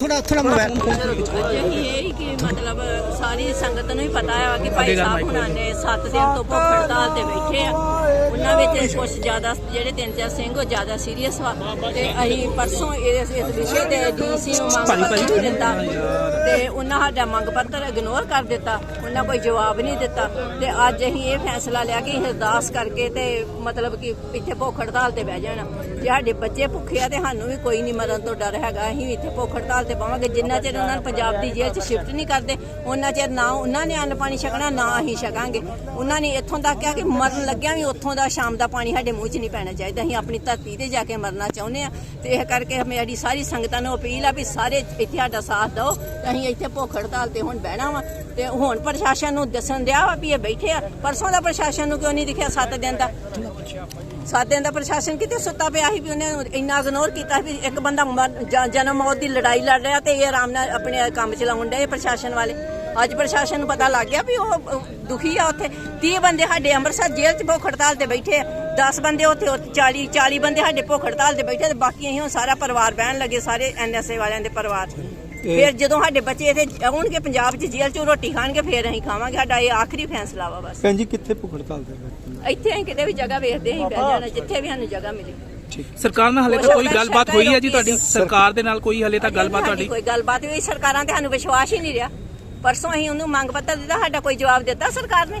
ਥੋੜਾ ਥੋੜਾ ਇਹ ਕਿ ਮਤਲਬ ਸਾਰੀ ਸੰਗਤ ਨੂੰ ਹੀ ਪਤਾ ਹੈ ਕਿ ਭਾਈ ਸਾਹਿਬ ਹੁਣਾਂ ਨੇ 7 ਦਿਨ ਤੋਂ ਭੁੱਖ ਹੜਤਾਲ ਤੇ ਬੈਠੇ ਆ। ਉਹਨਾਂ ਵਿੱਚ ਕੁਝ ਜ਼ਿਆਦਾ ਜਿਹੜੇ ਤਿੰਨ ਚਾਰ ਸਿੰਘ ਉਹ ਜ਼ਿਆਦਾ ਸੀਰੀਅਸ ਵਾ। ਤੇ ਅਸੀਂ ਪਰਸੋਂ ਇਸ ਇਸ ਵਿਸ਼ੇ ਤੇ ਡੀਸੀ ਨੂੰ ਮੰਗ ਪੱਤਰ ਦਿੱਤਾ। ਤੇ ਉਹਨਾਂ ਸਾਡਾ ਮੰਗ ਪੱਤਰ ਇਗਨੋਰ ਕਰ ਦਿੱਤਾ। ਉਹਨਾਂ ਕੋਈ ਜਵਾਬ ਨਹੀਂ ਦਿੱਤਾ। ਤੇ ਅੱਜ ਅਸੀਂ ਇਹ ਫੈਸਲਾ ਲਿਆ ਕਿ ਅਰਦਾਸ ਕਰਕੇ ਤੇ ਮਤਲਬ ਕਿ ਇੱਥੇ ਭੁੱਖ ਹੜਤਾਲ ਤੇ ਬਹਿ ਜਾਣਾ। ਜੇ ਸਾਡੇ ਬੱਚੇ ਭੁੱਖੇ ਆ ਤੇ ਸਾਨੂੰ ਵੀ ਕੋਈ ਨਹੀਂ ਮਰਨ ਤੋਂ ਡਰ ਹੈਗਾ। ਅਸੀਂ ਵੀ ਇੱਥੇ ਭੁੱਖ ਹੜਤਾਲ ਤੇ ਪਾਵਾਂਗੇ। ਜਿੰਨਾ ਚਿਰ ਉਹਨਾਂ ਨੂੰ ਪੰਜਾਬ ਦੀ ਜੇਲ੍ਹ 'ਚ ਸ਼ਿਫਟ ਨਹੀਂ ਕਰਦੇ, ਉਹਨਾਂ ਚਿਰ ਨਾ ਉਹਨਾਂ ਨੇ ਅੰਨ ਪਾਣੀ ਛਕਣਾ, ਨਾ ਅਸੀਂ ਛਕਾਂਗੇ। ਉਹਨਾਂ ਨੇ ਇੱਥੋਂ ਤੱਕ ਕਿਹਾ ਕਿ ਮਰਨ ਲੱਗਿਆ ਵੀ ਉੱਥੋਂ ਦਾ ਸ਼ਾਮ ਦਾ ਪਾਣੀ ਸਾਡੇ ਮੂੰਹ 'ਚ ਨਹੀਂ ਪੈਣਾ ਚਾਹੀਦਾ। ਅਸੀਂ ਆਪਣੀ ਧਰਤੀ ਤੇ ਜਾ ਕੇ ਮਰਨਾ ਚਾਹੁੰਦੇ ਆ ਤੇ ਇਹ ਕਰਕੇ ਮੇਰੀ ਸਾਰੀ ਸੰਗਤਾਂ ਨੂੰ ਅਪੀਲ ਆ ਵੀ ਸਾਰੇ ਇੱਥੇ ਸਾਡਾ ਸਾਥ ਦਿਓ। ਅਸੀਂ ਇੱਥੇ ਭੁੱਖ ਹੜਤਾਲ ਤੇ ਹੁਣ ਬਹਿਣਾ ਵਾ। ਤੇ ਹੁਣ ਪ੍ਰਸ਼ਾਸਨ ਨੂੰ ਦੱਸਣ ਦਿਆ ਵਾ ਵੀ ਇਹ ਬੈਠੇ ਆ। ਪਰਸੋਂ ਦਾ ਪ੍ਰਸ਼ਾਸਨ ਨੂੰ ਕਿਉਂ ਨਹੀਂ ਦਿਖਿਆ 7 ਦਿਨ ਦਾ? ਸੱਤ ਦਾ ਪ੍ਰਸ਼ਾਸਨ ਕਿਤੇ ਸੁੱਤਾ ਪਿਆ ਸੀ ਵੀ ਉਹਨੇ ਇੰਨਾ ਇਗਨੋਰ ਕੀਤਾ ਵੀ ਇੱਕ ਬੰਦਾ ਜਨਮ ਮੌਤ ਦੀ ਲੜਾਈ ਲੜ ਰਿਹਾ ਤੇ ਇਹ ਆਰਾਮ ਨਾਲ ਆਪਣੇ ਕੰਮ ਚਲਾਉਣ ਡਏ ਪ੍ਰਸ਼ਾਸਨ ਵਾਲੇ। ਅੱਜ ਪ੍ਰਸ਼ਾਸਨ ਨੂੰ ਪਤਾ ਲੱਗ ਗਿਆ ਵੀ ਉਹ ਦੁਖੀ ਆ ਉੱਥੇ। 30 ਬੰਦੇ ਸਾਡੇ ਅੰਮ੍ਰਿਤਸਰ ਜੇਲ੍ਹ 'ਚ ਭੁੱਖ ਹੜਤਾਲ ਤੇ ਬੈਠੇ ਆ। 10 ਬੰਦੇ ਉੱਥੇ ਉੱਥੇ 40 40 ਬੰਦੇ ਸਾਡੇ ਭੁੱਖ ਹੜਤਾਲ ਤੇ ਬੈਠੇ ਤੇ ਬਾਕੀ ਅਸੀਂ ਹੁਣ ਸਾਰਾ ਪਰਿਵਾਰ ਬਹਿਣ ਲੱਗੇ ਸਾਰੇ ਐਨਐਸਏ ਵਾਲਿਆਂ ਦੇ ਪਰਿਵਾਰ ਫਿਰ ਜਦੋਂ ਸਾਡੇ ਬੱਚੇ ਇੱਥੇ ਆਉਣਗੇ ਪੰਜਾਬ 'ਚ ਜੇਲ੍ਹ 'ਚ ਰੋਟੀ ਖਾਣਗੇ ਫਿਰ ਅਸੀਂ ਖਾਵਾਂਗੇ। ਸਾਡਾ ਇਹ ਆਖਰੀ ਫੈਸਲਾ ਵਾ ਬਸ। ਭੈਣ ਜੀ ਕਿੱਥੇ ਭੁੱਖ ਹੜਤਾਲ ਤੇ ਬੈਠੇ ਇੱਥੇ ਅਸੀਂ ਕਿਤੇ ਵੀ ਜਗ੍ਹਾ ਵੇਖਦੇ ਅਸੀਂ ਬਹਿ ਜਾਣਾ ਜਿੱਥੇ ਵੀ ਸਾਨੂੰ ਜਗ੍ਹਾ ਮਿਲੇ। ਸਰਕਾਰ ਨਾਲ ਹਲੇ ਤੱਕ ਕੋਈ ਗੱਲਬਾਤ ਹੋਈ ਹੈ ਜੀ ਤੁਹਾਡੀ? ਸਰਕਾਰ ਦੇ ਨਾਲ ਕੋਈ ਹਲੇ ਤੱਕ ਗੱਲਬਾਤ ਸਾਡੀ ਤੁਹਾਡੀ? ਕੋਈ ਗੱਲਬਾਤ ਹੋਈ। ਸਰਕਾਰਾਂ ਤੇ ਸਾਨੂੰ ਵਿਸ਼ਵਾਸ ਹੀ ਨਹੀਂ ਰਿਹਾ। ਪਰਸੋਂ ਅਸੀਂ ਉਹਨੂੰ ਮੰਗ ਪੱਤਰ ਦਿੱਤਾ ਸਾਡਾ ਕੋਈ ਜਵਾਬ ਦਿੱਤਾ ਸਰਕਾਰ ਨੇ।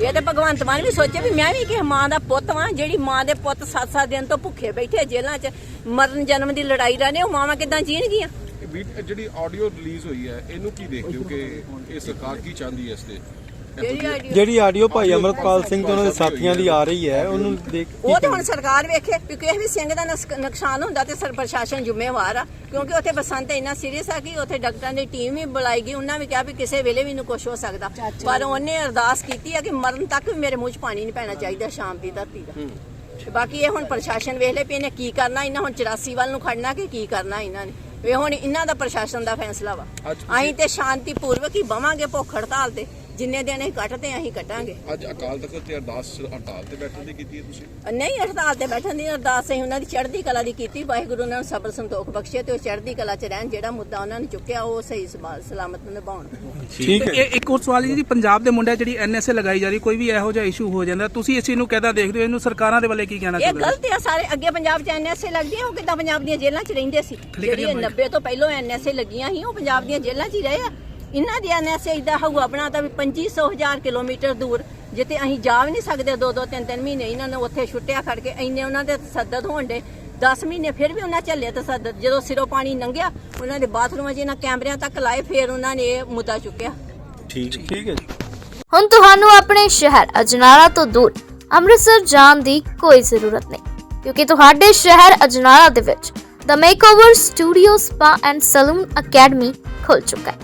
ਇਹ ਤੇ ਭਗਵੰਤ ਮਾਨ ਵੀ ਸੋਚੇ ਵੀ ਮੈਂ ਵੀ ਕਿਸੇ ਮਾਂ ਦਾ ਪੁੱਤ ਵਾਂ, ਜਿਹੜੀ ਮਾਂ ਦੇ ਪੁੱਤ 7-7 ਦਿਨ ਤੋਂ ਭੁੱਖੇ ਬੈਠੇ ਜੇਲ੍ਹਾਂ 'ਚ, ਮਰਨ ਜਨਮ ਦੀ ਲੜਾਈ ਰਹੇ ਉਹ ਮਾਵਾਂ ਕਿਦਾਂ ਜੀਣਗੀਆਂ? ਜਿਹੜੀ ਆਡੀਓ ਰਿਲੀਜ਼ ਹੋਈ ਹੈ, ਇਹਨੂੰ ਕੀ ਦੇਖਦੇ ਹੋ ਕਿ ਇਹ ਸਰਕਾਰ ਕੀ ਚਾਹੁੰਦੀ ਹੈ ਇਸ ਤੇ? ਜਿਹੜੀ ਆਡੀਓ ਜਿਹੜੀ ਆਡੀਓ ਭਾਈ ਅਮਰਪਾਲ ਸਿੰਘ ਤੇ ਉਹਨਾਂ ਦੇ ਸਾਥੀਆਂ ਦੀ ਆ ਰਹੀ ਹੈ ਉਹਨੂੰ ਦੇਖ ਕੀ ਉਹ ਤੇ ਹੁਣ? ਸਰਕਾਰ ਵੇਖੇ ਵੀ ਕਿਸੇ ਵੀ ਸਿੰਘ ਦਾ ਨੁਕਸ- ਨੁਕਸਾਨ ਹੁੰਦਾ ਤੇ ਸਰ ਪ੍ਰਸ਼ਾਸਨ ਜ਼ਿੰਮੇਵਾਰ ਆ ਕਿਉਂਕਿ ਉੱਥੇ ਬਸੰਤ ਇੰਨਾ ਸੀਰੀਅਸ ਆ ਕਿ ਉੱਥੇ ਡਾਕਟਰਾਂ ਦੀ ਟੀਮ ਵੀ ਬੁਲਾਈ ਗਈ ਉਹਨਾਂ ਵੀ ਕਿਹਾ ਵੀ ਕਿਸੇ ਵੇਲੇ ਵੀ ਨੂੰ ਕੁਝ ਹੋ ਸਕਦਾ। ਪਰ ਉਹਨੇ ਅਰਦਾਸ ਕੀਤੀ ਆ ਕਿ ਮਰਨ ਤੱਕ ਵੀ ਮੇਰੇ ਮੂੰਹ 'ਚ ਪਾਣੀ ਨਹੀਂ ਪੈਣਾ ਚਾਹੀਦਾ ਸ਼ਾਮ ਦੀ ਧਰਤੀ ਦਾ। ਤੇ ਬਾਕੀ ਇਹ ਹੁਣ ਪ੍ਰਸ਼ਾਸਨ ਵੇਖ ਲੈ ਵੀ ਇਹਨੇ ਕੀ ਕਰਨਾ ਇਹਨਾਂ ਹੁਣ 84 ਵੱਲ ਨੂੰ ਖੜਨਾ ਕਿ ਕੀ ਕਰਨਾ ਇਹਨਾਂ ਨੇ। ਇਹ ਹੁਣ ਇਹਨਾਂ ਦਾ ਪ੍ਰਸ਼ਾਸਨ ਦਾ ਫੈਸਲਾ ਵਾ। ਅਸੀਂ ਤੇ ਸ਼ਾਂਤੀਪੂਰਵਕ ਹੀ ਬਵਾਂਗੇ ਭੁੱਖ ਹੜਤਾਲ ਤੇ। ਜਿੰਨੇ ਦਿਨ ਅਸੀਂ ਕੱਟਦੇ ਅਸੀਂ ਕੱਟਾਂਗੇ। ਅੱਜ ਅਕਾਲ ਤਖਤ ਤੇ ਅਰਦਾਸ ਹੜਤਾਲ ਤੇ ਬੈਠਣ ਦੀ ਕੀਤੀ ਹੈ ਤੁਸੀਂ? ਨਹੀਂ ਹੜਤਾਲ ਤੇ ਬੈਠਣ ਦੀ ਅਰਦਾਸ ਅਸੀਂ ਉਹਨਾਂ ਦੀ ਚੜ੍ਹਦੀ ਕਲਾ ਦੀ ਕੀਤੀ। ਵਾਹਿਗੁਰੂ ਉਹਨਾਂ ਨੂੰ ਸਬਰ ਸੰਤੋਖ ਬਖਸ਼ੇ ਤੇ ਉਹ ਚੜ੍ਹਦੀ ਕਲਾ 'ਚ ਰਹਿਣ ਜਿਹੜਾ ਮੁੱਦਾ ਉਹਨਾਂ ਨੇ ਚੁੱਕਿਆ ਉਹ ਸਹੀ ਸਲਾਮਤ ਨਿਭਾਉਣ। ਠੀਕ ਹੈ। ਇਹ ਇੱਕ ਹੋਰ ਸਵਾਲ ਜੀ ਪੰਜਾਬ ਦੇ ਮੁੰਡਿਆਂ ਜਿਹੜੀ ਐਨਐਸਏ ਲਗਾਈ ਜਾ ਰਹੀ ਕੋਈ ਵੀ ਇਹੋ ਜਿਹਾ ਇਸ਼ੂ ਹੋ ਜਾਂਦਾ ਤੁਸੀਂ ਇਸ ਨੂੰ ਕਿੱਦਾਂ ਦੇਖਦੇ ਹੋ? ਇਹਨੂੰ ਸਰਕਾਰਾਂ ਦੇ ਵੱਲੇ ਕੀ ਕਹਿਣਾ ਇਹ ਚਾਹੁੰਦੇ ਹੋ? ਗਲਤ ਆ ਸਾਰੇ ਅੱਗੇ ਪੰਜਾਬ 'ਚ ਐਨਐਸਏ ਲੱਗਦੀਆਂ ਉਹ ਕਿੱਦਾਂ ਪੰਜਾਬ ਦੀਆਂ ਜੇਲ੍ਹਾਂ 'ਚ ਰਹਿੰਦੇ ਸੀ? ਜਿਹੜੀ ਇਹ 90 ਤੋਂ ਪਹਿਲਾਂ ਐਨਐਸਏ ਲੱਗੀਆਂ ਸੀ ਉਹ ਪੰਜਾਬ ਦੀਆਂ ਜੇਲ੍ਹਾਂ 'ਚ ਹੀ ਰਹੇ ਆ। ਇਹਨਾਂ ਦੀ ਐਨਐਸਏ ਇਦਾਂ ਹਊਆ ਬਣਾਤਾ ਵੀ 2500 ਹਜ਼ਾਰ ਕਿਲੋਮੀਟਰ ਦੂਰ ਜਿੱਥੇ ਅਸੀਂ ਜਾ ਵੀ ਨਹੀਂ ਸਕਦੇ ਦੋ ਦੋ ਤਿੰਨ ਤਿੰਨ ਮਹੀਨੇ ਇਹਨਾਂ ਨੇ ਉੱਥੇ ਛੁੱਟਿਆ ਖੜ ਕੇ ਇੰਨੇ ਉਹਨਾਂ ਦੇ ਤਸੱਦਦ ਹੋਣ ਦੇ 10 ਮਹੀਨੇ ਫਿਰ ਵੀ ਉਹਨਾਂ ਝੱਲੇ ਤਸੱਦਦ ਜਦੋਂ ਸਿਰੋਂ ਪਾਣੀ ਲੰਘਿਆ ਉਹਨਾਂ ਦੇ ਬਾਥਰੂਮਾਂ 'ਚ ਇਹਨਾਂ ਕੈਮਰਿਆਂ ਤੱਕ ਲਾਏ ਫਿਰ ਉਹਨਾਂ ਨੇ ਇਹ ਮੁੱਦਾ ਚੁੱਕਿਆ। ਠੀਕ ਹੈ ਜੀ। ਹੁਣ ਤੁਹਾਨੂੰ ਆਪਣੇ ਸ਼ਹਿਰ ਅਜਨਾਲਾ ਤੋਂ ਦੂਰ ਅੰਮ੍ਰਿਤਸਰ ਜਾਣ ਦੀ ਕੋਈ ਜ਼ਰੂਰਤ ਨਹੀਂ ਕਿਉਂਕਿ ਤੁਹਾਡੇ ਸ਼ਹਿਰ ਅਜਨਾਲਾ ਦੇ ਵਿੱਚ the makeover studio spa and salon academy ਖੁੱਲ ਚੁੱਕਾ ਹੈ।